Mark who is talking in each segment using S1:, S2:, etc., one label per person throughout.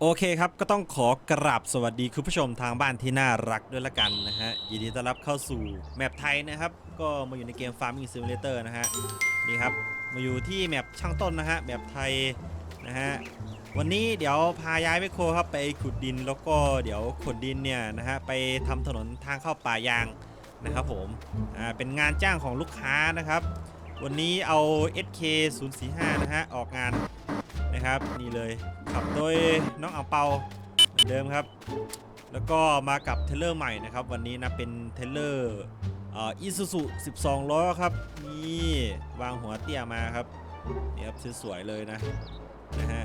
S1: โอเคครับ ก็ต้องขอกราบสวัสดีคุณผู้ชมทางบ้านที่น่ารักด้วยละกันนะฮะ ยินดีต้อนรับเข้าสู่แมปไทยนะครับ ก็มาอยู่ในเกม Farming Simulator นะฮะ นี่ครับ มาอยู่ที่แมปช่างต้นนะฮะ แมปไทยนะฮะ วันนี้เดี๋ยวพาย้ายไปโครครับไปขุดดินแล้วก็เดี๋ยวขุดดินเนี่ยนะฮะ ไปทำถนนทางเข้าป่ายางนะครับผม อ่า เป็นงานจ้างของลูกค้านะครับ วันนี้เอา SK 0 4 5นะฮะ ออกงาน นะครับนี่เลยขับโดยน้องอ่างเปาเหมือนเดิมครับ แล้วก็มากับเทเลอร์ใหม่นะครับ วันนี้นะเป็นเทเลอร์อีซูซู12 ล้อครับนี่วางหัวเตี้ยมาครับนี่ครับสวยๆเลยนะนะฮะ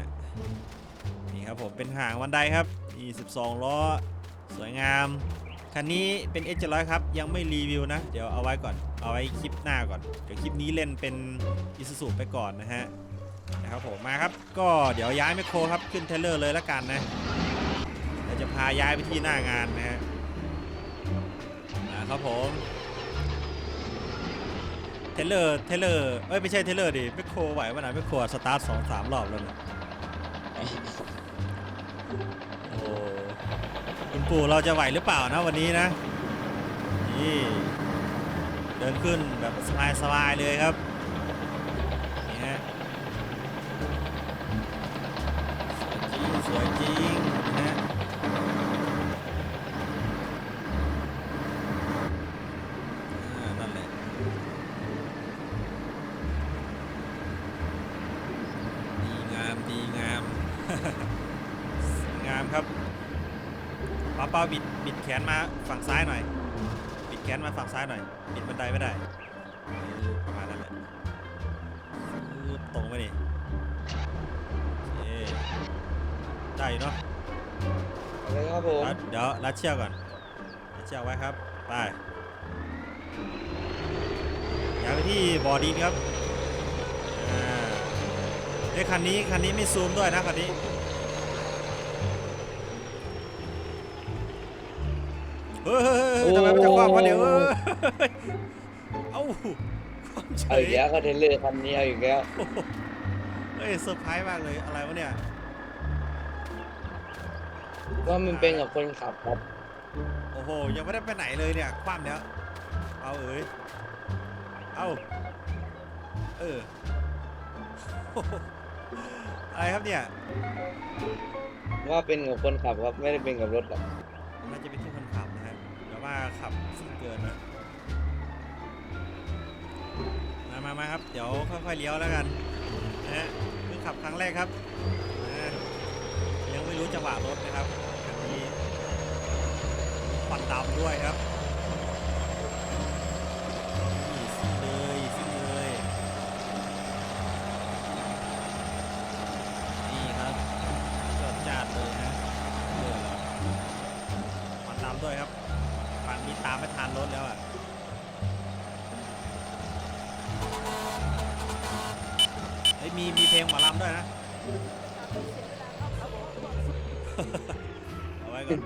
S1: นี่ครับผมเป็นหางวันไดครับนี่12 ล้อ สวยงามคันนี้เป็น S 7 0 0 ครับ ยังไม่รีวิวนะ เดี๋ยวเอาไว้ก่อนเอาไว้คลิปหน้าก่อน เดี๋ยวคลิปนี้เล่นเป็นอิสุสุไปก่อนนะฮะ นะครับผมมาครับก็เดี๋ยวย้ายไมคโครครับขึ้นเทเลอร์เลยละกันนะเดี๋ยวจะพาย้ายไปที่หน้างานนะฮะมาครับผมเทเลอร์เทเลอร์เอ้ยไม่ใช่เทเลอร์ดิไมคโครไหวป่ะนะไมคโครสตาร์ทสองสามรอบแล้วเนี่ยโอ้คุณปู่เราจะไหวหรือเปล่านะวันนี้นะนี่เดินขึ้นแบบสบายๆเลยครับนี่ฮะสวยจริงสวยจริงนะฮะอ่านั่นแหละดีงามดีงาม สวยงามครับป้าเป้าบิดบิดแขนมา ฝั่งซ้ายหน่อยบิดแขนมาฝั่งซ้ายหน่อยบิดบันไดไม่ได้เออประมาณนั้นแหละฟืบตรงไปดิโอเคได้อยู่เนาะ
S2: เลยครับผม
S1: รัดเดี๋ยวรัดเชือกก่อนรัดเชือกไว้ครับไปย้ายไปที่บ่อดินครับอ่าเอ้ยคันนี้คันนี้ไม่ซูมด้วยนะคันนี้ เฮ้ยเฮ้ยเฮ้ยทำไมมันจะคว่ำวะเดี๋ยวเอ้ยเอ้าความเฉ
S2: เอา
S1: ย
S2: อีกแล้วก็เทรลเลอร์คันนี้เอาอีกแล้ว
S1: เฮ้ยเซอร์ไพรส์มากเลยอะไรวะเนี่ย
S2: ว่ามันเป็นกับคนขับครับ
S1: โอ้โห ยังไม่ได้ไปไหนเลยเนี่ย คว่ำแล้ว เอาเอ้ยเอาเออโอ้โหอะไรครับเนี่ย
S2: ว่าเป็นกับคนขับครับไม่ได้เป็นกับรถหรอก
S1: น่าจะเป็นที่คนขับ ว่าขับสุดเกินนะมามามาครับ เดี๋ยวค่อยๆเลี้ยวแล้วกันนะฮะเพิ่งขับครั้งแรกครับนะฮะยังไม่รู้จังหวะรถนะครับคันนี้ควันดำด้วยครับ รถแล้วอะเฮ้ยมีมีเพลงหมอลำด้วยนะ เอาไว้ก่อน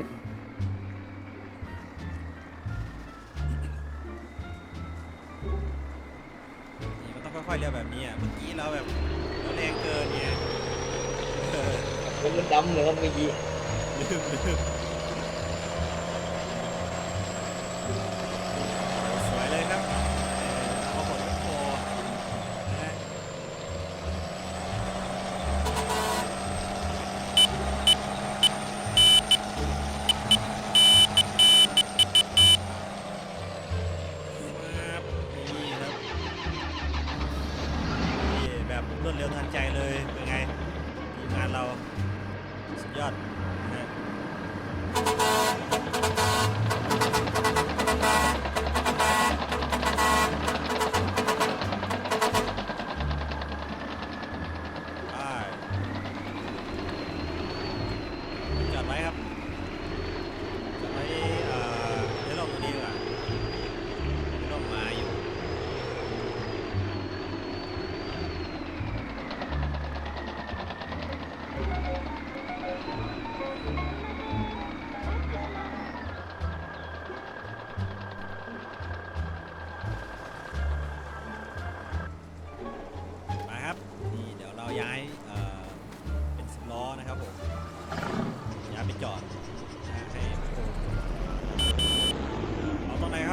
S1: นี่ก็ต้องค่อยๆเรียวแบบนี้อะ เมื่อกี้เราแบบเราแรงเกินเนี่ยเออ
S2: คนมันดำเลยครับเมื่อกี้
S1: ลืมลืม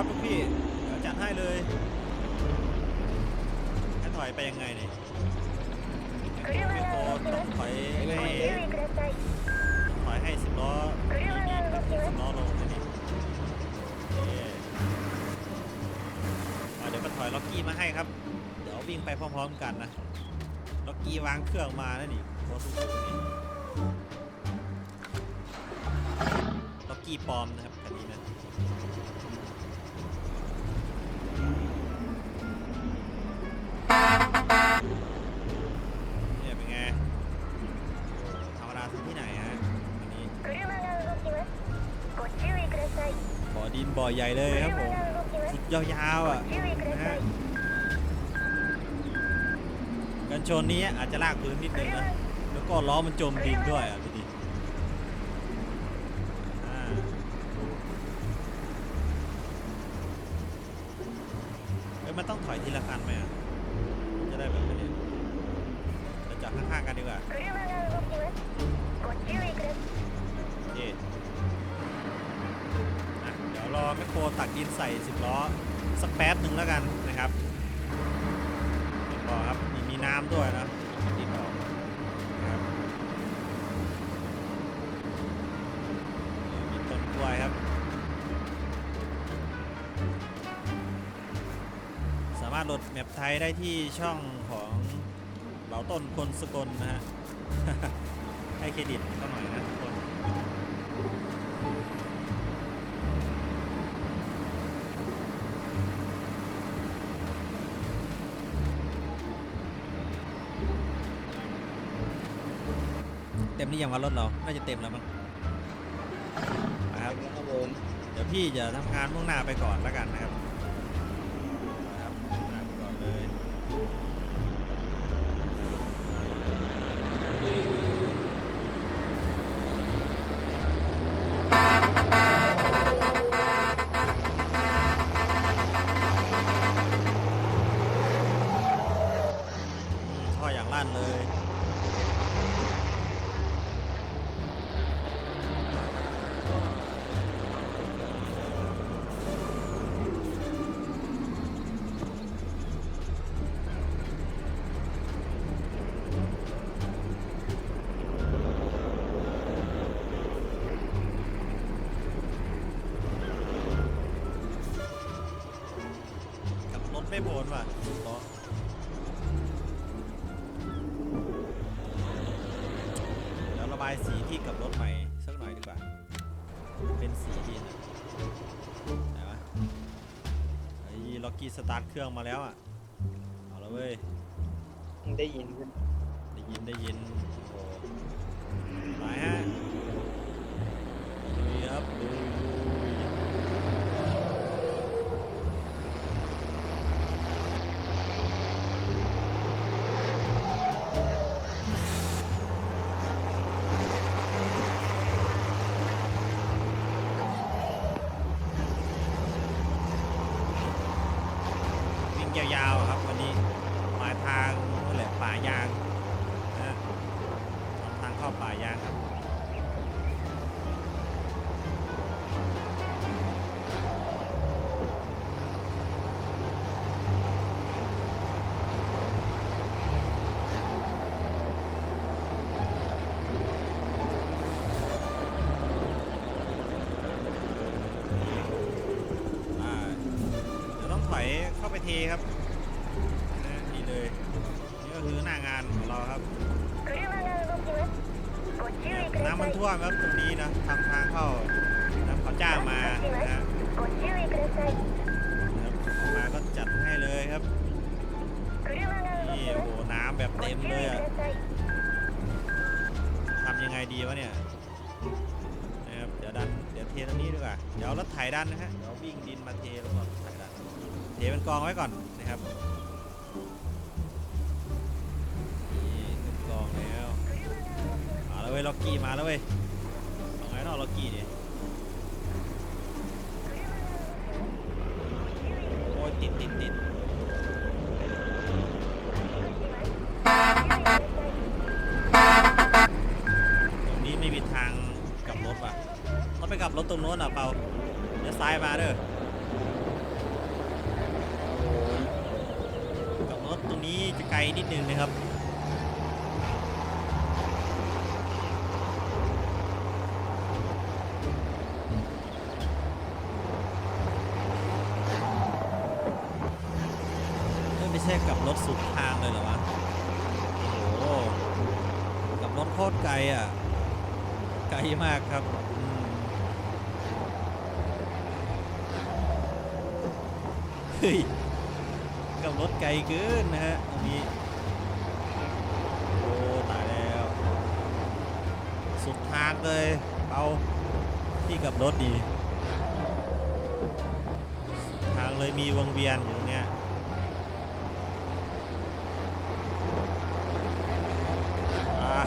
S1: ครับกพี่เดี๋ยวจัดให้เลยให้ถอยไปยังไงเนี่ยไม่โกต้องถอยให้ถอยให้สิบล้อสิบล้อลงนะนี่เดี๋ยวมาถอยล็อกกี้มาให้ครับ เดี๋ยววิ่งไปพร้อมๆกันนะล็อกกี้วางเครื่องมาแล้วนี่โคสุนี่ล็อกกี้ปลอมนะครับ ดินบ่อใหญ่เลยครับผมสุดยาวๆอะ
S3: นะ
S1: กันชนนี้อาจจะลากพื้นนิดนึงนะแล้วก็ล้อมันจมดินด้วยอะ นใส่สิบล้อสักแป๊บหนึ่งแล้วกันนะครับเดี๋ยวรอครับมีมีน้ำด้วยนะดินออกนะครับมีต้นกล้วยครับ สามารถโหลดแมปไทยได้ที่ช่องของเหล่าต้นคนสกลนะฮะให้เครดิตเขาหน่อยนะทุกคน ต็มหรือยังวารถเรา น่าจะเต็มแล้วมั้งนะครับ
S2: ครับผม
S1: เดี๋ยวพี่จะทำงานมุ่งหน้าไปก่อนแล้วกันนะครับ สตาร์ทเครื่องมาแล้วอะ เอาละเว้ย
S2: ได้ยินครับ
S1: ได้ยินได้ยิน นะครับ เดี๋ยวดัน เดี๋ยวเทตรงนี้ดีกว่า เดี๋ยวเอารถไถดันนะฮะ เดี๋ยววิ่งดินมาเทแล้วก็ไถดัน เทเป็นกองไว้ก่อนนะครับนี่เป็นกองแล้ว มาแล้วเว้ย ล็อกกี้มาแล้วเว้ยเอาไงเนาะล็อกกี้เนี่ยโอ้ยติดติดติด รถตรงโน้นอะเปาเดี๋ยวซ้ายมาเด้อกลับรถตรงนี้จะไกลนิดนึงนะครับ เอ้ยไม่ใช่กลับรถสุดทางเลยเหรอวะ โอ้โหกลับรถโคตรไกลอะ ไกลมากครับอืมเฮ้ย กับรถไกล เกินนะฮะตรงนี้โอ้ตายแล้ว สุดทางเลยเอาที่กับรถดีทางเลยมีวงเวียนอยู่เนี้ยอ่า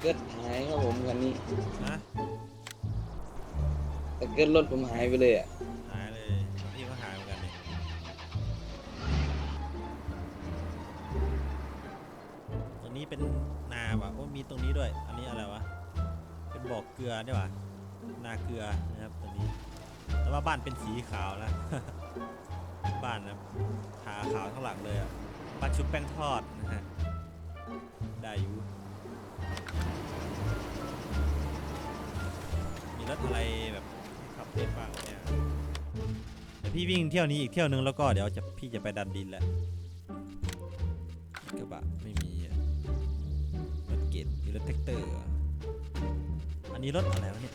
S1: เกิดหายครับ
S2: ผมคันนี้
S1: นะ
S2: แต่เกิดรถผมหายไปเลยอะ
S1: หายเลยพี่ก็หายเหมือนกันเนี่ยตรงนี้เป็นนาว่ะโอ้มีตรงนี้ด้วย อันนี้อะไรวะเป็นบ่อเกลือนี่หว่านาเกลือนะครับตรงนี้ แต่ว่าบ้านเป็นสีขาวนะบ้านนะทาขาวข้างหลังเลยอะบ้านชุบแป้งทอดนะฮะได้อยู่ รถอะไรแบบขับเล่นบ้างเนี่ยเดี๋ยวพี่วิ่งเที่ยวนี้อีกเที่ยวนึงแล้วก็เดี๋ยวจะพี่จะไปดันดินแหละกระบะไม่มีรถเก๋งมีรถแท็กเตอร์อะอันนี้รถอะไรวะเนี่ย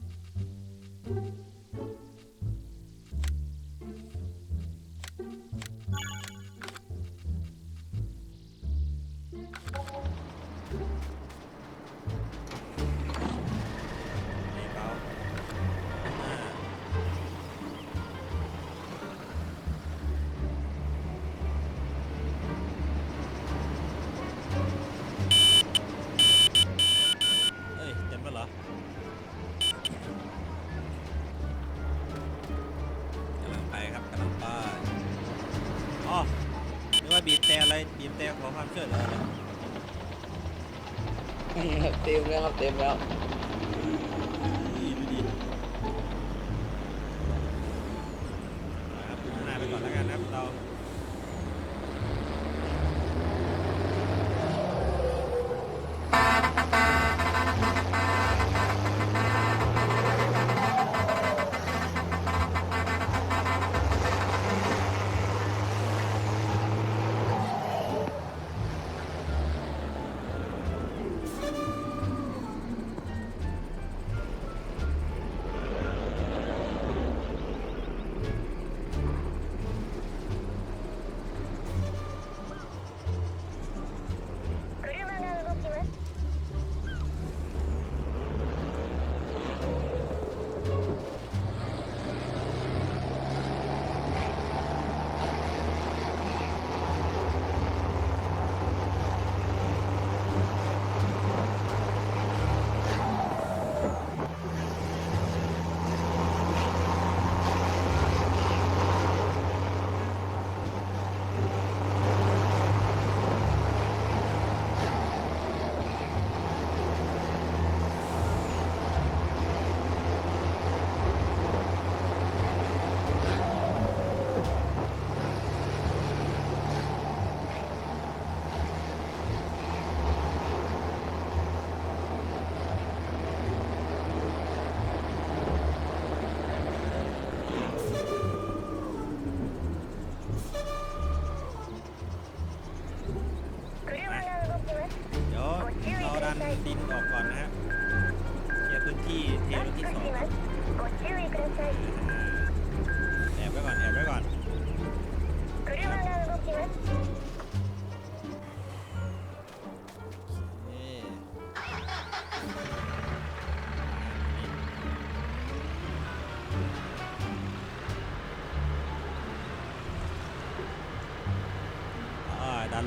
S2: แล้วครับเต็มแล้ว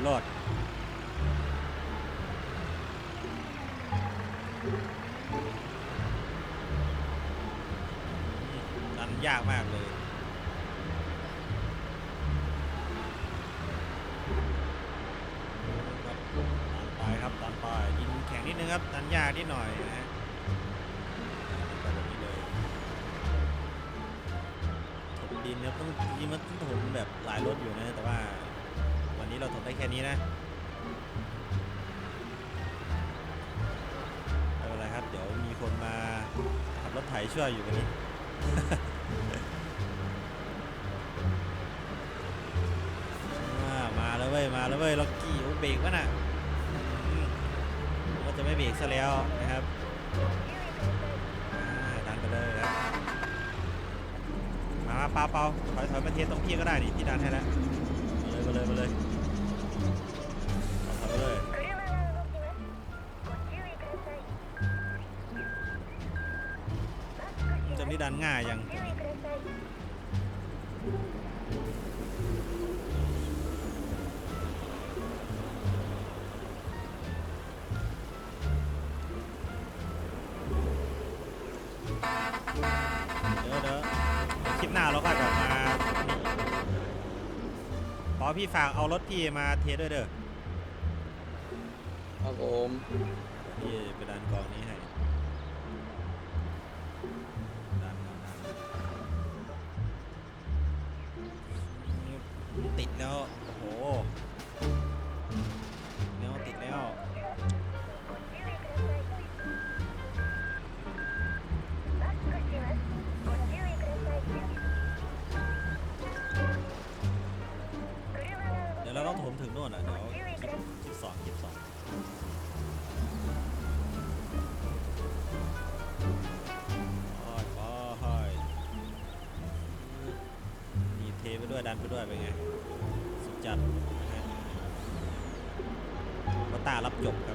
S1: อ่าดันรถดันยากมากเลยครับตามไปครับตามไป ยิงแข็งนิดนึงครับดันยากนิดหน่อยนะฮะไปแบบนี้เลยถมดินครับต้องจริงๆมันต้องถมแบบหลายรถอยู่นะ แต่ว่า นี้เราถมได้แค่นี้นะไม่เป็นไรครับ เดี๋ยวมีคนมาขับรถไถช่วยอยู่วันนี้มาแล้วเว้ยมาแล้วเว้ยล็อกกี้โอ้เบรกวะน่ะก็จะไม่เบรกซะแล้วนะครับดันไปเลยครับมามาเปาเปาถอยถอยมาเทสตรงพี่ก็ได้นี่พี่ดันให้แล้วมาเลยมาเลยมาเลย เดี๋ยวเดี๋ยวคลิปหน้าเราก็กลับมาขอพี่ฝากเอารถพี่มาเทสด้วยเด้อ
S2: ครับผม
S1: พี่ไปดันกองนี้ให้ ถมถึงโน่นอะเดี๋ยวคลิปสองคลิปสองโอ้ยโอ้ยมีเทไปด้วยดันไปด้วยเป็นไง สุดจัดนะฮะก็ตารับจบครับ